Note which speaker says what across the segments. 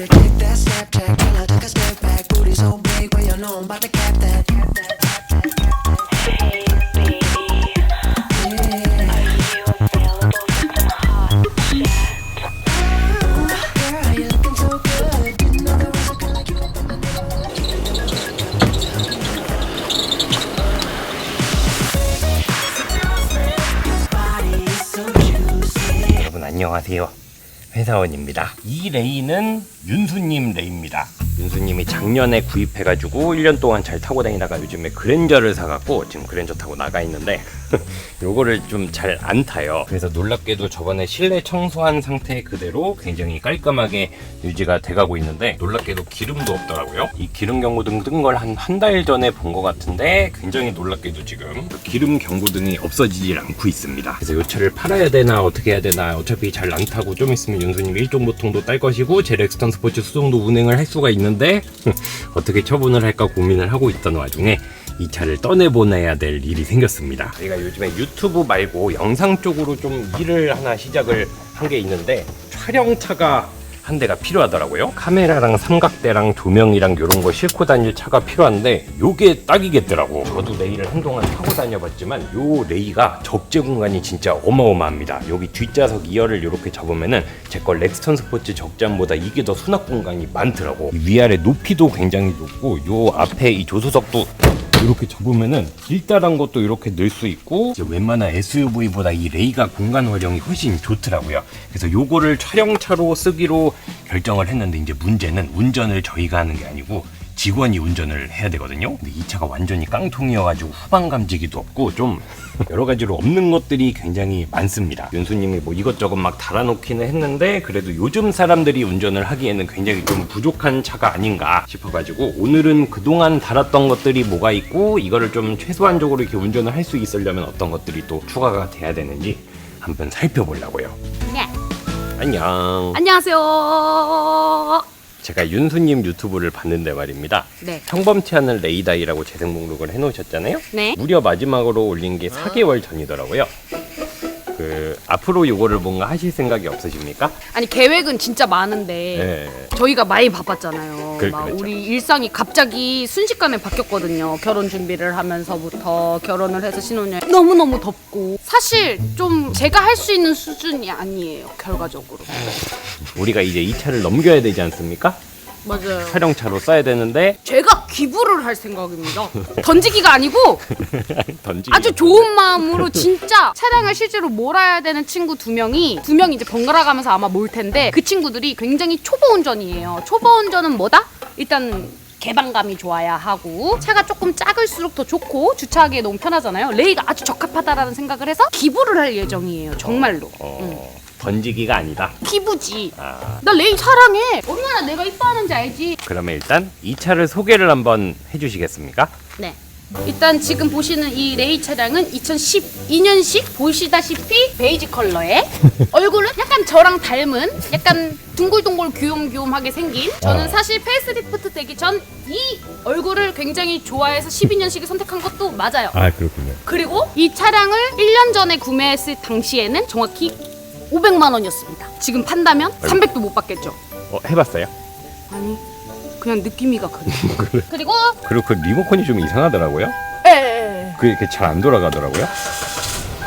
Speaker 1: When I take that Snapchat, tell her take a step back. Booty so big, well you know I'm about to. Cap that.
Speaker 2: 안녕하세요. 회사원입니다. 이 레이는 윤수님 레이입니다. 윤수님이 작년에 구입해가지고 1년 동안 잘 타고 다니다가 요즘에 그랜저를 사갖고 지금 그랜저 타고 나가 있는데 요거를 좀 잘 안 타요. 그래서 놀랍게도 저번에 실내 청소한 상태 그대로 굉장히 깔끔하게 유지가 돼가고 있는데 놀랍게도 기름도 없더라고요. 이 기름 경고등 뜬 걸 한 한 달 전에 본 것 같은데 굉장히 놀랍게도 지금 기름 경고등이 없어지질 않고 있습니다. 그래서 요 차를 팔아야 되나 어떻게 해야 되나 어차피 잘 안 타고 좀 있으면 윤수님 일종 보통도 딸 것이고 제 렉스턴 스포츠 수송도 운행을 할 수가 있는 데 어떻게 처분을 할까 고민을 하고 있던 와중에 이 차를 떠내보내야 될 일이 생겼습니다. 저희가 요즘에 유튜브 말고 영상 쪽으로 좀 일을 하나 시작을 한 게 있는데 촬영차가 한 대가 필요하더라고요. 카메라랑 삼각대랑 조명이랑 이런 거 싣고 다닐 차가 필요한데 요게 딱이겠더라고. 저도 레이를 한동안 타고 다녀봤지만 요 레이가 적재 공간이 진짜 어마어마합니다. 여기 뒷좌석 2열을 이렇게 접으면은 제 거 렉스턴 스포츠 적재함보다 이게 더 수납 공간이 많더라고. 이 위아래 높이도 굉장히 높고 요 앞에 이 조수석도 이렇게 접으면은 길다란 것도 이렇게 넣을 수 있고 이제 웬만한 SUV보다 이 레이가 공간 활용이 훨씬 좋더라고요. 그래서 요거를 촬영차로 쓰기로 결정을 했는데 이제 문제는 운전을 저희가 하는 게 아니고 직원이 운전을 해야 되거든요. 근데 이 차가 완전히 깡통이어가지고 후방 감지기도 없고 좀 여러 가지로 없는 것들이 굉장히 많습니다. 윤수님이 뭐 이것저것 막 달아놓기는 했는데 그래도 요즘 사람들이 운전을 하기에는 굉장히 좀 부족한 차가 아닌가 싶어가지고 오늘은 그동안 달았던 것들이 뭐가 있고 이거를 좀 최소한적으로 이렇게 운전을 할 수 있으려면 어떤 것들이 또 추가가 돼야 되는지 한번 살펴보려고요.
Speaker 3: 네.
Speaker 2: 안녕.
Speaker 3: 안녕하세요.
Speaker 2: 제가 윤수님 유튜브를 봤는데 말입니다.
Speaker 3: 네.
Speaker 2: 평범치 않은 레이다이라고 재생 목록을 해놓으셨잖아요.
Speaker 3: 네.
Speaker 2: 무려 마지막으로 올린 게 4개월 전이더라고요. 그 앞으로 요거를 뭔가 하실 생각이 없으십니까?
Speaker 3: 아니 계획은 진짜 많은데
Speaker 2: 네.
Speaker 3: 저희가 많이 바빴잖아요.
Speaker 2: 그-
Speaker 3: 막
Speaker 2: 그렇죠.
Speaker 3: 우리 일상이 갑자기 순식간에 바뀌었거든요. 결혼 준비를 하면서부터 결혼을 해서 신혼여행 너무 너무 덥고 사실 좀 제가 할 수 있는 수준이 아니에요. 결과적으로.
Speaker 2: 우리가 이제 이 차를 넘겨야 되지 않습니까?
Speaker 3: 맞아요.
Speaker 2: 촬영차로 써야 되는데
Speaker 3: 제가 기부를 할 생각입니다. 던지기가 아니고
Speaker 2: 던지.
Speaker 3: 아주 좋은 마음으로 진짜 차량을 실제로 몰아야 되는 친구 두 명이 두 명이 이제 번갈아 가면서 아마 몰 텐데 그 친구들이 굉장히 초보 운전이에요. 초보 운전은 뭐다? 일단 개방감이 좋아야 하고 차가 조금 작을수록 더 좋고 주차하기에 너무 편하잖아요. 레이가 아주 적합하다라는 생각을 해서 기부를 할 예정이에요. 정말로.
Speaker 2: 어, 던지기가 아니다.
Speaker 3: 기부지.
Speaker 2: 아,
Speaker 3: 나 레이 사랑해. 얼마나 내가 이뻐하는지 알지?
Speaker 2: 그러면 일단 이 차를 소개를 한번 해주시겠습니까?
Speaker 3: 네. 일단 지금 보시는 이 레이 차량은 2012년식 보시다시피 베이지 컬러에 얼굴은 약간 저랑 닮은 약간 둥글둥글 귀욤귀욤하게 생긴 저는
Speaker 2: 어.
Speaker 3: 사실 페이스리프트 되기 전 이 얼굴을 굉장히 좋아해서 12년식을 선택한 것도 맞아요.
Speaker 2: 아 그렇군요.
Speaker 3: 그리고 이 차량을 1년 전에 구매했을 당시에는 정확히 500만 원이었습니다. 지금 판다면 300도 못 받겠죠.
Speaker 2: 어, 해봤어요?
Speaker 3: 아니 그냥 느낌이가 그래. 그리고
Speaker 2: 그리고 그 리모컨이 좀 이상하더라고요.
Speaker 3: 에, 에, 에.
Speaker 2: 그 이렇게 잘 안 돌아가더라고요.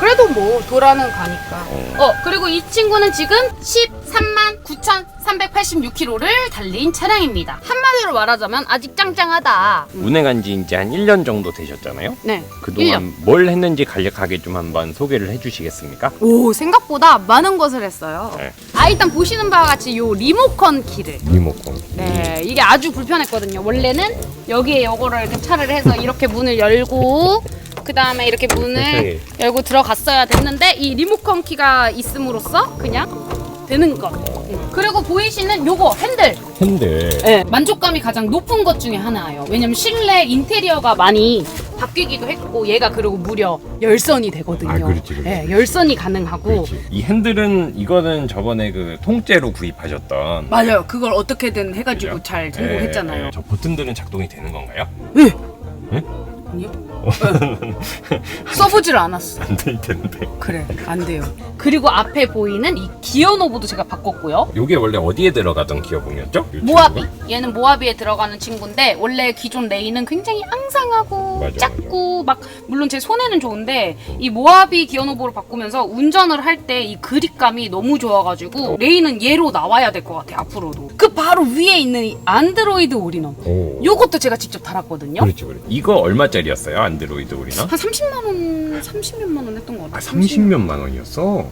Speaker 3: 그래도 뭐 돌아는 가니까. 어 그리고 이 친구는 지금 13만 9,386km를 달린 차량입니다. 한마디로 말하자면 아직 짱짱하다. 음,
Speaker 2: 운행한 지 이제 한 1년 정도 되셨잖아요.
Speaker 3: 네.
Speaker 2: 그동안 뭘 했는지 간략하게 좀 한번 소개를 해주시겠습니까?
Speaker 3: 오 생각보다 많은 것을 했어요.
Speaker 2: 네.
Speaker 3: 아 일단 보시는 바와 같이 요 리모컨 키를.
Speaker 2: 리모컨.
Speaker 3: 네 이게 아주 불편했거든요. 원래는 여기에 요거를 이렇게 차를 해서 이렇게 문을 열고. 그 다음에 이렇게 문을
Speaker 2: 세상에.
Speaker 3: 열고 들어갔어야 됐는데 이 리모컨 키가 있음으로써 그냥 되는 것. 음. 그리고 보이시는 요거 핸들.
Speaker 2: 핸들.
Speaker 3: 네, 만족감이 가장 높은 것 중에 하나예요. 왜냐면 실내 인테리어가 많이 바뀌기도 했고 얘가 그리고 무려 열선이 되거든요.
Speaker 2: 아, 그렇지, 그렇지.
Speaker 3: 네, 열선이 가능하고
Speaker 2: 그렇지. 이 핸들은 이거는 저번에 그 통째로 구입하셨던.
Speaker 3: 맞아요. 그걸 어떻게든 해가지고
Speaker 2: 그죠?
Speaker 3: 잘
Speaker 2: 예,
Speaker 3: 성공했잖아요.
Speaker 2: 예. 저 버튼들은 작동이 되는 건가요?
Speaker 3: 아니요? 써보지를 않았어.
Speaker 2: 안 될 텐데.
Speaker 3: 그래 안 돼요. 그리고 앞에 보이는 이 기어 노브도 제가 바꿨고요.
Speaker 2: 요게 원래 어디에 들어가던 기어봉이었죠? 요
Speaker 3: 모하비.
Speaker 2: 친구가?
Speaker 3: 얘는 모하비에 들어가는 친구인데 원래 기존 레이는 굉장히 앙상하고
Speaker 2: 맞아,
Speaker 3: 작고 막 물론 제 손에는 좋은데 이 모하비 기어노브로 바꾸면서 운전을 할 때 이 그립감이 너무 좋아가지고 레이는 얘로 나와야 될 것 같아 앞으로도. 그 바로 위에 있는 이 안드로이드 올인원.
Speaker 2: 오.
Speaker 3: 요것도 제가 직접 달았거든요.
Speaker 2: 그렇지 그렇지. 이거 얼마짜리였어요? 안드로이드 우리나?
Speaker 3: 한 30만 원, 30몇만 원 했던
Speaker 2: 것아
Speaker 3: 같아.
Speaker 2: 30몇만 원이었어?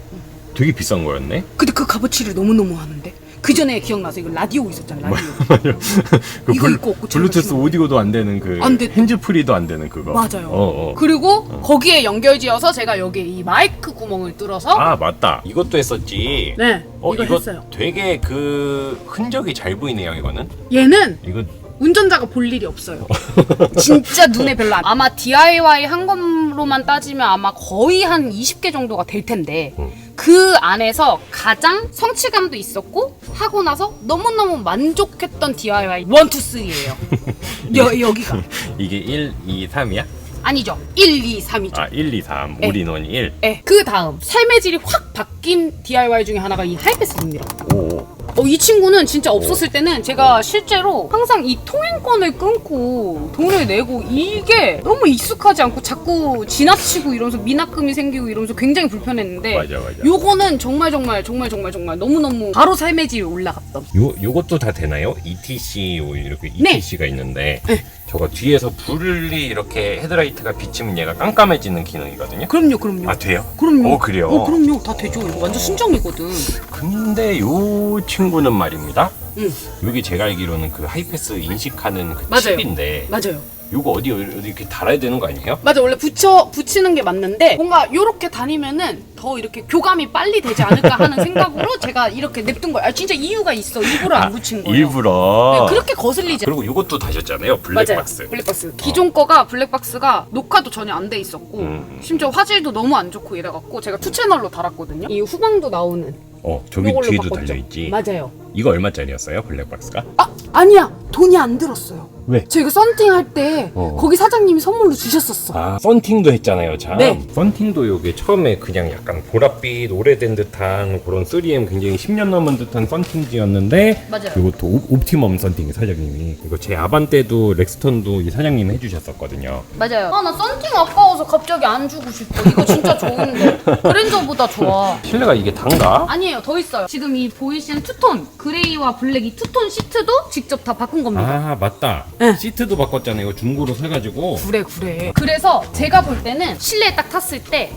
Speaker 2: 되게 비싼 거였네.
Speaker 3: 근데 그 값어치를 너무너무 하는데 그 전에 기억나서 이거 라디오 있었잖아 라디오
Speaker 2: 그
Speaker 3: 이거 입고 없고
Speaker 2: 블루투스 오디오도 안 되는 그
Speaker 3: 안 돼.
Speaker 2: 핸즈프리도 안 되는 그거.
Speaker 3: 맞아요
Speaker 2: 어, 어.
Speaker 3: 그리고 거기에 연결지어서 제가 여기 이 마이크 구멍을 뚫어서
Speaker 2: 아 맞다. 이것도 했었지. 네어
Speaker 3: 이거
Speaker 2: 이거
Speaker 3: 했어요
Speaker 2: 되게 그 흔적이 잘 보이네요. 이거는.
Speaker 3: 얘는
Speaker 2: 이거
Speaker 3: 운전자가 볼 일이 없어요 진짜 눈에 별로 안 아마 DIY 한 것로만 따지면 아마 거의 한 20개 정도가 될 텐데
Speaker 2: 음.
Speaker 3: 그 안에서 가장 성취감도 있었고 하고 나서 너무너무 만족했던 DIY 1, 2, 3예요 여, 여기가
Speaker 2: 이게 1, 2, 3이야?
Speaker 3: 아니죠 1, 2, 3이죠
Speaker 2: 아 1, 2, 3.
Speaker 3: 네.
Speaker 2: 올인원 1.
Speaker 3: 네, 그 다음 삶의 질이 확 바뀐 DIY 중에 하나가 이 하이패스입니다.
Speaker 2: 오.
Speaker 3: 어, 이 친구는 진짜 없었을 때는 제가 실제로 항상 이 통행권을 끊고 돈을 내고 이게 너무 익숙하지 않고 자꾸 지나치고 이러면서 미납금이 생기고 이러면서 굉장히 불편했는데
Speaker 2: 맞아, 맞아.
Speaker 3: 요거는 정말 정말 정말 정말 정말 너무너무 바로 삶의 질이 올라갔던
Speaker 2: 요 요것도 다 되나요? ETC 뭐 이렇게
Speaker 3: 네.
Speaker 2: ETC가 있는데 저거 뒤에서 불이 이렇게 헤드라이트가 비치면 얘가 깜깜해지는 기능이거든요.
Speaker 3: 그럼요 그럼요
Speaker 2: 아 돼요?
Speaker 3: 그럼요
Speaker 2: 어 그래요.
Speaker 3: 어 그럼요 다 되죠 이거 완전 순정이거든
Speaker 2: 근데 요 친구는 말입니다.
Speaker 3: 응.
Speaker 2: 여기 제가 알기로는 그 하이패스 인식하는 그
Speaker 3: 맞아요.
Speaker 2: 칩인데
Speaker 3: 맞아요
Speaker 2: 요거 어디 어디 이렇게 달아야 되는 거 아니에요?
Speaker 3: 맞아 원래 붙여 붙이는 게 맞는데 뭔가 요렇게 다니면은 더 이렇게 교감이 빨리 되지 않을까 하는 생각으로 제가 이렇게 냅둔 거예요. 아 진짜 이유가 있어. 일부러 안 붙인 거예요.
Speaker 2: 일부러.
Speaker 3: 네, 그렇게 거슬리지.
Speaker 2: 그리고 요것도 다셨잖아요. 블랙박스.
Speaker 3: 블랙박스. 기존 거가 블랙박스가 녹화도 전혀 안 돼 있었고
Speaker 2: 음.
Speaker 3: 심지어 화질도 너무 안 좋고 이래갖고 제가 투 채널로 달았거든요. 이 후방도 나오는
Speaker 2: 어 저기
Speaker 3: 요걸로
Speaker 2: 뒤에도
Speaker 3: 바꿨죠.
Speaker 2: 달려 있지.
Speaker 3: 맞아요.
Speaker 2: 이거 얼마짜리였어요? 블랙박스가?
Speaker 3: 아 아니야 돈이 안 들었어요.
Speaker 2: 왜?
Speaker 3: 저희가 썬팅 할 때
Speaker 2: 어.
Speaker 3: 거기 사장님이 선물로 주셨었어.
Speaker 2: 아 썬팅도 했잖아요 참
Speaker 3: 네.
Speaker 2: 썬팅도 요게 처음에 그냥 약간 보랏빛 오래된 듯한 그런 3M 굉장히 10년 넘은 듯한 썬팅지였는데
Speaker 3: 맞아요.
Speaker 2: 요것도 옵, 옵티멈 썬팅 사장님이 이거 제 아반 때도 렉스턴도 이 사장님이 해주셨었거든요
Speaker 3: 맞아요. 아 나 썬팅 아까워서 갑자기 안 주고 싶어. 이거 진짜 좋은데 그랜저보다 좋아.
Speaker 2: 실내가 이게 단가?
Speaker 3: 아니에요 더 있어요 지금 이 보이시는 투톤 그레이와 블랙 이 투톤 시트도 직접 다 바꾼 겁니다.
Speaker 2: 아 맞다.
Speaker 3: 네.
Speaker 2: 시트도 바꿨잖아요. 이거 중고로 사가지고.
Speaker 3: 그래 그래. 그래서 제가 볼 때는 실내에 딱 탔을 때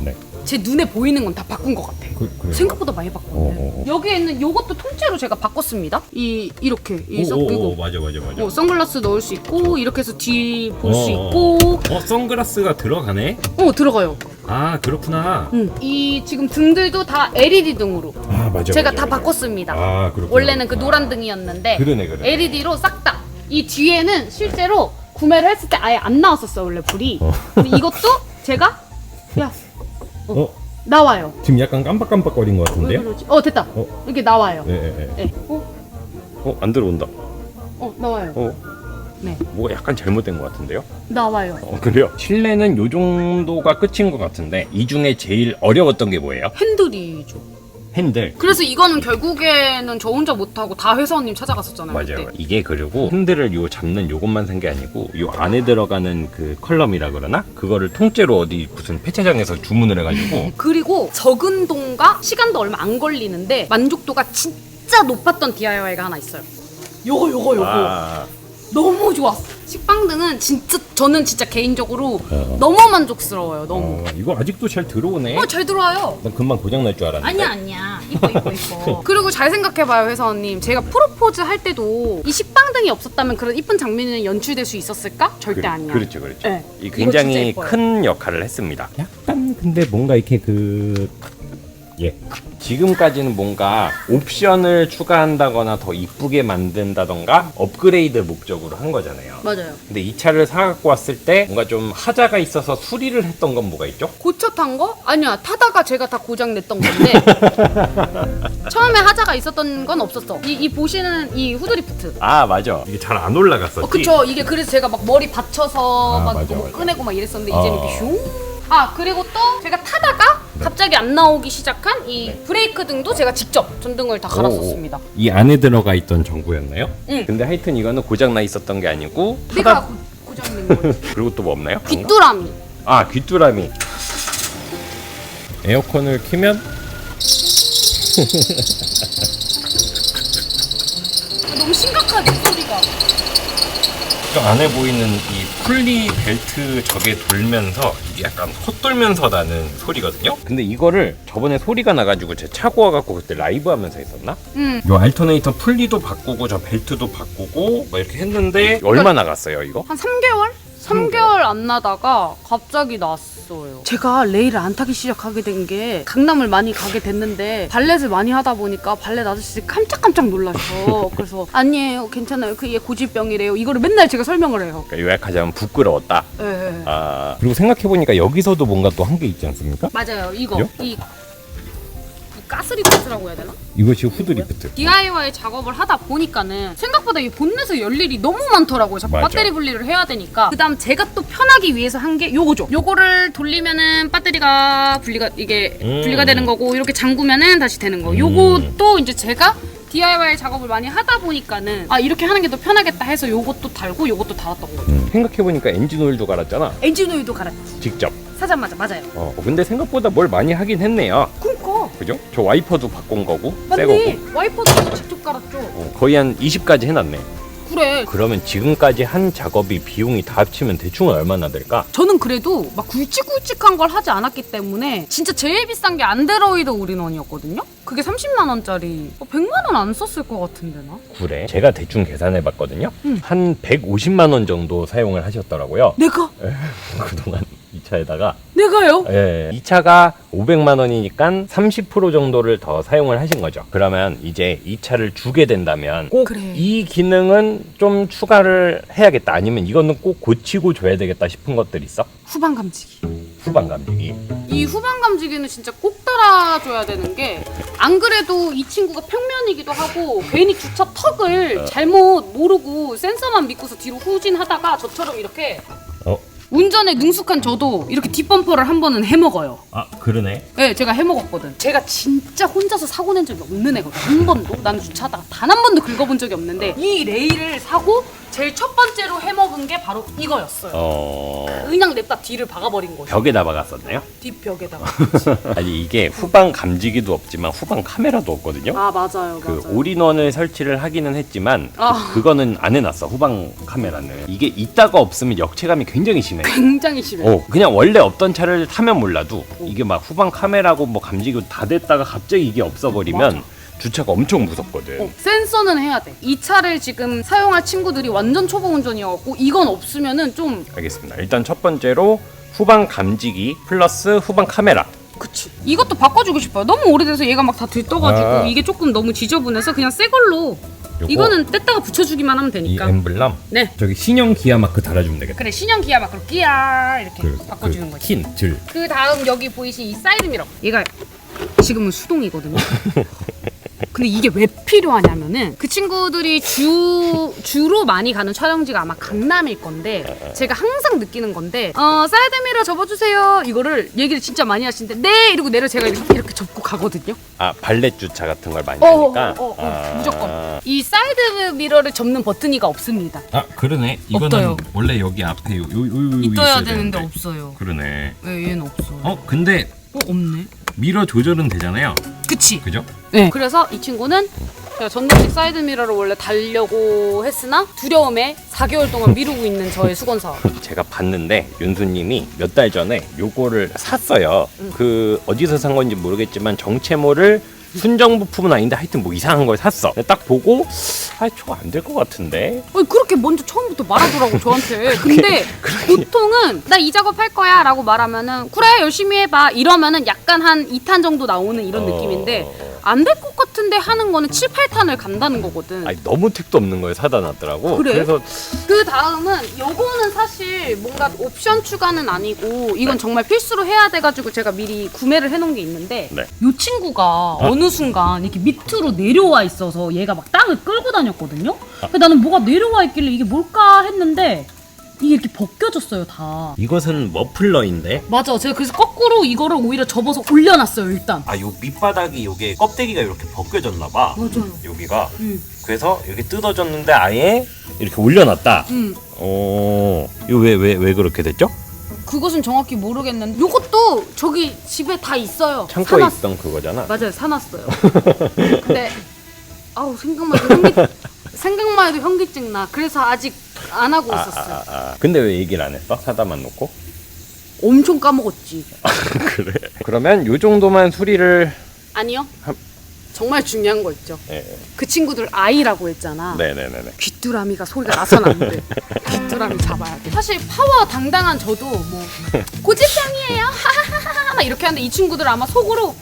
Speaker 3: 제
Speaker 2: 네.
Speaker 3: 눈에 보이는 건 다 바꾼 것 같아
Speaker 2: 그, 그래요?
Speaker 3: 생각보다 많이 바꿨네.
Speaker 2: 어, 어, 어.
Speaker 3: 여기에 있는 요것도 통째로 제가 바꿨습니다. 이 이렇게 이
Speaker 2: 오, 오, 오, 맞아 맞아 맞아.
Speaker 3: 어, 선글라스 넣을 수 있고 이렇게 해서 뒤 볼 수
Speaker 2: 어,
Speaker 3: 있고.
Speaker 2: 어 선글라스가 들어가네?
Speaker 3: 어 들어가요.
Speaker 2: 아 그렇구나.
Speaker 3: 응. 이 지금 등들도 다 LED 등으로.
Speaker 2: 아 맞아
Speaker 3: 제가
Speaker 2: 맞아,
Speaker 3: 다
Speaker 2: 맞아.
Speaker 3: 바꿨습니다
Speaker 2: 아 그렇구나
Speaker 3: 원래는 그 노란 등이었는데
Speaker 2: 그러네, 그러네.
Speaker 3: LED로 싹 다. 이 뒤에는 실제로 구매를 했을 때 아예 안 나왔었어요 원래 불이.
Speaker 2: 어.
Speaker 3: 근데 이것도 제가 야
Speaker 2: 어?
Speaker 3: 나와요.
Speaker 2: 지금 약간 깜빡깜빡거린 것
Speaker 3: 왜
Speaker 2: 같은데요?
Speaker 3: 그러지? 어 됐다.
Speaker 2: 어?
Speaker 3: 이렇게 나와요.
Speaker 2: 예, 예, 예.
Speaker 3: 네. 어?
Speaker 2: 어, 안 들어온다.
Speaker 3: 어 나와요.
Speaker 2: 어,
Speaker 3: 네
Speaker 2: 뭐가 약간 잘못된 것 같은데요?
Speaker 3: 나와요.
Speaker 2: 어, 그래요? 실내는 요 정도가 끝인 것 같은데 이 중에 제일 어려웠던 게 뭐예요?
Speaker 3: 핸들이죠.
Speaker 2: 핸들.
Speaker 3: 그래서 이거는 결국에는 저 혼자 못하고 다 회사원님 찾아갔었잖아요.
Speaker 2: 맞아요.
Speaker 3: 그때.
Speaker 2: 이게 그리고 핸들을 요 잡는 요것만 산 게 아니고 요 안에 들어가는 그 컬럼이라 그러나 그거를 통째로 어디 무슨 폐차장에서 주문을 해가지고
Speaker 3: 그리고 적은 돈과 시간도 얼마 안 걸리는데 만족도가 진짜 높았던 DIY가 하나 있어요. 요거 요거 요거.
Speaker 2: 아,
Speaker 3: 너무 좋아. 식빵 등은 진짜 저는 진짜 개인적으로
Speaker 2: 어.
Speaker 3: 너무 만족스러워요. 너무.
Speaker 2: 어, 이거 아직도 잘 들어오네.
Speaker 3: 어, 잘 들어와요.
Speaker 2: 난 금방 고장 날 줄 알았는데.
Speaker 3: 아니야 아니야 이뻐 이뻐 이뻐 그리고 잘 생각해봐요 회사원님 제가 프로포즈 할 때도 이 식빵 등이 없었다면 그런 이쁜 장면이 연출될 수 있었을까? 절대
Speaker 2: 그,
Speaker 3: 아니야
Speaker 2: 그렇죠, 그렇죠.
Speaker 3: 네.
Speaker 2: 이
Speaker 3: 이거
Speaker 2: 굉장히
Speaker 3: 예뻐요.
Speaker 2: 큰 역할을 했습니다. 약간 근데 뭔가 이렇게 그 예. 지금까지는 뭔가 옵션을 추가한다거나 더 이쁘게 만든다던가 업그레이드 목적으로 한 거잖아요.
Speaker 3: 맞아요.
Speaker 2: 근데 이 차를 사갖고 왔을 때 뭔가 좀 하자가 있어서 수리를 했던 건 뭐가 있죠?
Speaker 3: 고쳐 탄 거? 아니야 타다가 제가 다 고장 냈던 건데 처음에 하자가 있었던 건 없었어. 이, 이 보시는 이 후드리프트.
Speaker 2: 아 맞아. 이게 잘 안 올라갔었지.
Speaker 3: 어, 그쵸. 이게 그래서 제가 막 머리 받쳐서
Speaker 2: 아,
Speaker 3: 막
Speaker 2: 맞아,
Speaker 3: 뭐
Speaker 2: 맞아.
Speaker 3: 꺼내고 막 이랬었는데
Speaker 2: 어.
Speaker 3: 이제는 이렇게 슝. 아 그리고 또 제가 타다가
Speaker 2: 네.
Speaker 3: 갑자기 안 나오기 시작한 이 브레이크 등도 제가 직접 전등을 다 갈았었습니다.
Speaker 2: 이 안에 들어가 있던 전구였나요?
Speaker 3: 응.
Speaker 2: 근데 하여튼 이거는 고장 나 있었던 게 아니고
Speaker 3: 내가
Speaker 2: 타다
Speaker 3: 고, 고장 낸 거지.
Speaker 2: 그리고 또 뭐 없나요?
Speaker 3: 귀뚜라미.
Speaker 2: 아 귀뚜라미. 에어컨을 키면
Speaker 3: 너무 심각하지 소리가.
Speaker 2: 저 안에 보이는 이 풀리 벨트 저게 돌면서 이게 약간 헛돌면서 나는 소리거든요. 근데 이거를 저번에 소리가 나가지고 제 차고 와갖고 그때 라이브 하면서 했었나?
Speaker 3: 음.
Speaker 2: 요 알터네이터 풀리도 바꾸고 저 벨트도 바꾸고 막 이렇게 했는데 얼마 나갔어요 이거?
Speaker 3: 한 3개월? 3개월 안 나다가 갑자기 났어요. 제가 레일을 안 타기 시작하게 된 게 강남을 많이 가게 됐는데 발렛을 많이 하다 보니까 발렛 아저씨 깜짝깜짝 놀라셔. 그래서 아니에요, 괜찮아요. 그게 고질병이래요. 이거를 맨날 제가 설명을 해요.
Speaker 2: 그러니까 요약하자면 부끄러웠다.
Speaker 3: 예, 예.
Speaker 2: 아 그리고 생각해 보니까 여기서도 뭔가 또 한 게 있지 않습니까?
Speaker 3: 맞아요. 이거
Speaker 2: 그죠?
Speaker 3: 이, 이 가스리프트라고 해야 되나?
Speaker 2: 이것이 후드 리프트.
Speaker 3: DIY 작업을 하다 보니까는 생각보다 이 본넷에 열 일이 너무 많더라고요. 자꾸
Speaker 2: 맞아.
Speaker 3: 배터리 분리를 해야 되니까. 그다음 제가 또 편하기 위해서 한 게 요거죠. 요거를 돌리면은 배터리가 분리가 이게
Speaker 2: 음.
Speaker 3: 분리가 되는 거고 이렇게 잠그면은 다시 되는 거. 요것도 이제 제가 DIY 작업을 많이 하다 보니까는 아 이렇게 하는 게 더 편하겠다 해서 요것도 달고 요것도 달았던 거죠.
Speaker 2: 생각해 보니까 엔진 오일도 갈았잖아.
Speaker 3: 엔진 오일도 갈았지.
Speaker 2: 직접.
Speaker 3: 사자마자 맞아요.
Speaker 2: 어 근데 생각보다 뭘 많이 하긴 했네요.
Speaker 3: 그니까
Speaker 2: 그죠? 저 와이퍼도 바꾼 거고 새. 거고.
Speaker 3: 와이퍼도 직접 갈았죠.
Speaker 2: 어, 거의 한 20까지 해놨네.
Speaker 3: 그래.
Speaker 2: 그러면 지금까지 한 작업이 비용이 다 합치면 대충 얼마나 될까?
Speaker 3: 저는 그래도 막 굵직굵직한 걸 하지 않았기 때문에 진짜 제일 비싼 게 안드로이드 올인원이었거든요. 그게 30만 원짜리. 어, 100만 원 안 썼을 것 같은데 나.
Speaker 2: 그래? 제가 대충 계산해 봤거든요.
Speaker 3: 음.
Speaker 2: 한 150만 원 정도 사용을 하셨더라고요.
Speaker 3: 내가
Speaker 2: 그동안 이 차에다가
Speaker 3: 내가요?
Speaker 2: 예, 이 차가 500만 원이니까 30% 정도를 더 사용을 하신 거죠. 그러면 이제 이 차를 주게 된다면 꼭
Speaker 3: 그래.
Speaker 2: 이 기능은 좀 추가를 해야겠다. 아니면 이거는 꼭 고치고 줘야 되겠다 싶은 것들 있어?
Speaker 3: 후방 감지기.
Speaker 2: 후방 감지기.
Speaker 3: 이 후방 감지기는 진짜 꼭 달아줘야 되는 게 안 그래도 이 친구가 평면이기도 하고 괜히 주차 턱을 잘못 모르고 센서만 믿고서 뒤로 후진하다가 저처럼 이렇게
Speaker 2: 어?
Speaker 3: 운전에 능숙한 저도 이렇게 뒷범퍼를 한 번은 해먹어요.
Speaker 2: 아 그러네.
Speaker 3: 네, 제가 해먹었거든. 제가 진짜 혼자서 사고 낸 적이 없는 애거든. 한 번도. 난 주차하다가 단 한 번도 긁어본 적이 없는데 이 레일을 사고 제일 첫 번째로 해먹은 게 바로 이거였어요.
Speaker 2: 어
Speaker 3: 그냥 냅다 뒤를 박아버린 거죠.
Speaker 2: 벽에다 박았었나요?
Speaker 3: 뒷벽에다가.
Speaker 2: 아니 이게 후방 감지기도 없지만 후방 카메라도 없거든요.
Speaker 3: 아 맞아요,
Speaker 2: 그
Speaker 3: 맞아요.
Speaker 2: 올인원을 설치를 하기는 했지만
Speaker 3: 아.
Speaker 2: 그, 거는안 해놨어 후방 카메라는 이게 있다가 없으면 역체감이 굉장히 심해.
Speaker 3: 굉장히 심해.
Speaker 2: 어 그냥 원래 없던 차를 타면 몰라도 이게 막 후방 카메라고 뭐 감지기도 다 됐다가 갑자기 이게 없어버리면 주차가 엄청 무섭거든.
Speaker 3: 어, 센서는 해야 돼. 이 차를 지금 사용할 친구들이 완전 초보 운전이어갖고 이건 없으면은 좀
Speaker 2: 알겠습니다. 일단 첫 번째로 후방 감지기 플러스 후방 카메라.
Speaker 3: 그치. 이것도 바꿔주고 싶어요. 너무 오래돼서 얘가 막 다 들떠가지고
Speaker 2: 아.
Speaker 3: 이게 조금 너무 지저분해서 그냥 새 걸로
Speaker 2: 요거
Speaker 3: 이거는 뗐다가 붙여주기만 하면
Speaker 2: 이
Speaker 3: 되니까.
Speaker 2: 엠블럼
Speaker 3: 네.
Speaker 2: 저기 신형 기아 마크 달아주면 되겠다.
Speaker 3: 그래 신형 기아 마크로 끼야 이렇게
Speaker 2: 그,
Speaker 3: 바꿔주는
Speaker 2: 그
Speaker 3: 거지.
Speaker 2: 흰, 질.
Speaker 3: 그 다음 여기 보이신 이 사이드 미러. 얘가 지금은 수동이거든요. 근데 이게 왜 필요하냐면은 그 친구들이 주 주로 많이 가는 촬영지가 아마 강남일 건데 제가 항상 느끼는 건데 어 사이드 미러 접어주세요 이거를 얘기를 진짜 많이 하시는데 네 이러고 내려 제가 이렇게, 이렇게 접고 가거든요.
Speaker 2: 아 발렛 주차 같은 걸 많이
Speaker 3: 어,
Speaker 2: 하니까.
Speaker 3: 어, 어, 어,
Speaker 2: 아.
Speaker 3: 무조건 이 사이드 미러를 접는 버튼이가 없습니다.
Speaker 2: 아 그러네. 이거는
Speaker 3: 없어요.
Speaker 2: 원래 여기 앞에 요, 요, 요, 요
Speaker 3: 있어야 되는데 없어요.
Speaker 2: 그러네.
Speaker 3: 왜 얘는 없어요?
Speaker 2: 어 근데
Speaker 3: 어 없네.
Speaker 2: 미러 조절은 되잖아요.
Speaker 3: 그치.
Speaker 2: 그죠?
Speaker 3: 네. 그래서 이 친구는 제가 전동식 사이드 미러를 원래 달려고 했으나 두려움에 4개월 동안 미루고 있는 저의 수건 사업.
Speaker 2: 제가 봤는데 윤수님이 몇 달 전에 요거를 샀어요. 그 어디서 산 건지 모르겠지만 정체모를 순정 부품은 아닌데 하여튼 뭐 이상한 걸 샀어. 근데 딱 보고 아 저거 안 될 것 같은데.
Speaker 3: 아니, 그렇게 먼저 처음부터 말하더라고 저한테. 근데 보통은 나 이 작업 할 거야라고 말하면은 그래 열심히 해봐 이러면은 약간 한 2탄 정도 나오는 이런
Speaker 2: 어.
Speaker 3: 느낌인데 안 될 것 같은데 하는 거는 7, 8탄을 간다는 거거든.
Speaker 2: 아니 너무 택도 없는 걸 사다 놨더라고.
Speaker 3: 그래?
Speaker 2: 그래 서
Speaker 3: 그 다음은 요거는 사실 뭔가 옵션 추가는 아니고 이건 정말 필수로 해야 돼가지고 제가 미리 구매를 해놓은 게 있는데
Speaker 2: 네.
Speaker 3: 요 친구가 어? 느 순간 이렇게 밑으로 내려와 있어서 얘가 막 땅을 끌고 다녔거든요. 근데 나는 뭐가 내려와 있길래 이게 뭘까 했는데 이게 이렇게 벗겨졌어요 다.
Speaker 2: 이것은 머플러인데.
Speaker 3: 맞아, 제가 그래서 거꾸로 이거를 오히려 접어서 올려놨어요 일단.
Speaker 2: 아, 요 밑바닥이 요게 껍데기가 이렇게 벗겨졌나 봐.
Speaker 3: 맞아요.
Speaker 2: 여기가.
Speaker 3: 응.
Speaker 2: 그래서 여기 뜯어졌는데 아예 이렇게 올려놨다.
Speaker 3: 응.
Speaker 2: 어, 이거 왜 왜 왜 그렇게 됐죠?
Speaker 3: 그것은 정확히 모르겠는데 요것도 저기 집에 다 있어요.
Speaker 2: 창고에
Speaker 3: 사놨-
Speaker 2: 있던 그거잖아.
Speaker 3: 맞아요 사놨어요 근데 아우 생각만 해도 현기 생각만 해도 현기증 나 그래서 아직 안 하고
Speaker 2: 아,
Speaker 3: 있었어요
Speaker 2: 아, 아. 근데 왜 얘기를 안 했어? 사다만 놓고?
Speaker 3: 엄청 까먹었지
Speaker 2: 그래. 그러면 요 정도만 수리를
Speaker 3: 아니요
Speaker 2: 한-
Speaker 3: 정말 중요한 거 있죠
Speaker 2: 예.
Speaker 3: 그 친구들 아이라고 했잖아
Speaker 2: 네네네네.
Speaker 3: 귀뚜라미가 소리가 나선 안 돼 귀뚜라미 잡아야 돼 사실 파워 당당한 저도 뭐 고집형이에요 하하하하 막 이렇게 하는데 이 친구들 아마 속으로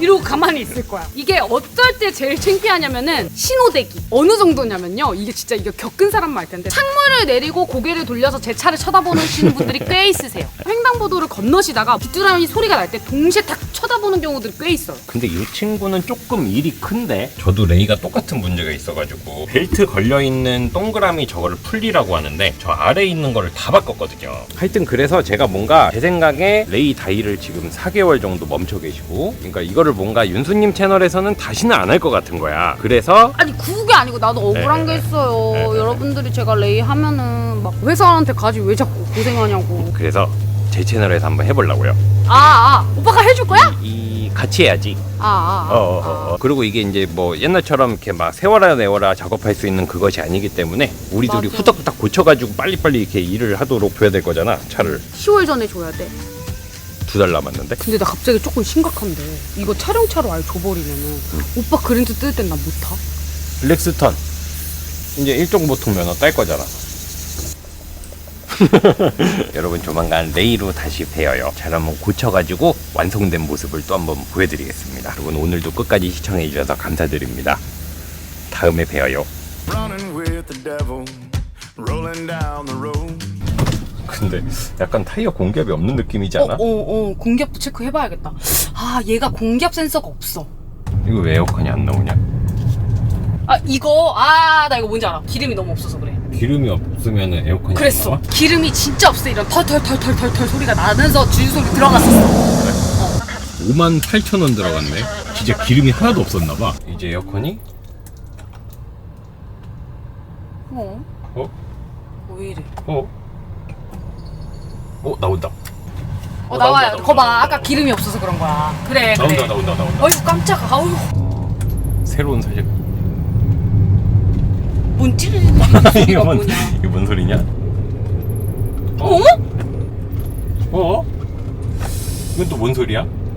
Speaker 3: 이러고 가만히 있을 거야. 이게 어떨 때 제일 창피하냐면은 신호대기. 어느 정도냐면요. 이게 진짜 이거 겪은 사람만 알 텐데 창문을 내리고 고개를 돌려서 제 차를 쳐다보시는 분들이 꽤 있으세요. 횡단보도를 건너시다가 귀뚜라미 소리가 날 때 동시에 탁 쳐다보는 경우들이 꽤 있어요.
Speaker 2: 근데 이 친구는 조금 일이 큰데 저도 레이가 똑같은 문제가 있어가지고 벨트 걸려있는 동그라미 저거를 풀리라고 하는데 저 아래에 있는 거를 다 바꿨거든요 하여튼 그래서 제가 뭔가 제 생각에 레이 다이를 지금 4개월 정도 멈춰 계시고 그러니까 이거를 뭔가 윤수님 채널에서는 다시는 안 할 것 같은 거야 그래서
Speaker 3: 아니 그게 아니고 나도 억울한 게 있어요. 여러분들이 제가 레이 하면은 막 회사한테 가지 왜 자꾸 고생하냐고.
Speaker 2: 그래서 제 채널에서 한번 해보려고요
Speaker 3: 아, 아 오빠가 해줄 거야?
Speaker 2: 이 같이 해야지
Speaker 3: 아, 아,
Speaker 2: 어, 어, 어. 그리고 이게 이제 뭐 옛날처럼 이렇게 막 세워라 내워라 작업할 수 있는 그것이 아니기 때문에 우리 둘이
Speaker 3: 맞아.
Speaker 2: 후딱후딱 고쳐가지고 빨리빨리 이렇게 일을 하도록 줘야 될 거잖아 차를
Speaker 3: 10월 전에 줘야 돼.
Speaker 2: 두 달 남았는데?
Speaker 3: 근데 나 갑자기 조금 심각한데. 이거 촬영차로 아예 줘버리면은 오빠 그랜드 뜰땐나못 타?
Speaker 2: 블랙스턴. 이제 일종 보통 면허 딸 거잖아. 여러분 조만간 레이로 다시 배워요. 잘 한번 고쳐가지고 완성된 모습을 또 한번 보여드리겠습니다. 여러분 오늘도 끝까지 시청해 주셔서 감사드립니다. 다음에 봬요.
Speaker 4: Running with the devil,
Speaker 2: 근데 약간 타이어 공기압이 없는 느낌이지
Speaker 3: 어,
Speaker 2: 않아?
Speaker 3: 어, 어, 공기압 체크 해봐야겠다. 아, 얘가 공기압 센서가 없어.
Speaker 2: 이거 왜 에어컨이 안 나오냐?
Speaker 3: 아, 이거, 아, 나 이거 뭔지 알아. 기름이 너무 없어서 그래.
Speaker 2: 기름이 없으면 에어컨이 안
Speaker 3: 그랬어.
Speaker 2: 나와?
Speaker 3: 기름이 진짜 없어. 이런 털털털털털털 소리가 나면서 주유소리 들어갔었어.
Speaker 2: 5만 8천 원 들어갔네. 진짜 기름이 하나도 없었나 봐. 이제 에어컨이
Speaker 3: 어?
Speaker 2: 어?
Speaker 3: 왜 이래?
Speaker 2: 어? 어 나온다.
Speaker 3: 어,
Speaker 2: 어,
Speaker 3: 나와요.
Speaker 2: 나온다,
Speaker 3: 거봐.
Speaker 2: 나온다,
Speaker 3: 아까 기름이 없어서 그런 거야. 그래, 그래.
Speaker 2: 나온다 나온다 나온다.
Speaker 3: 어이구, 깜짝아. 아우,
Speaker 2: 새로운 소식.
Speaker 3: 뭔 찌르는
Speaker 2: 이거
Speaker 3: 소리가
Speaker 2: 뭔
Speaker 3: 뭐냐.
Speaker 2: 이거 뭔 소리냐?
Speaker 3: 어?
Speaker 2: 어? 이건 또 뭔 소리야?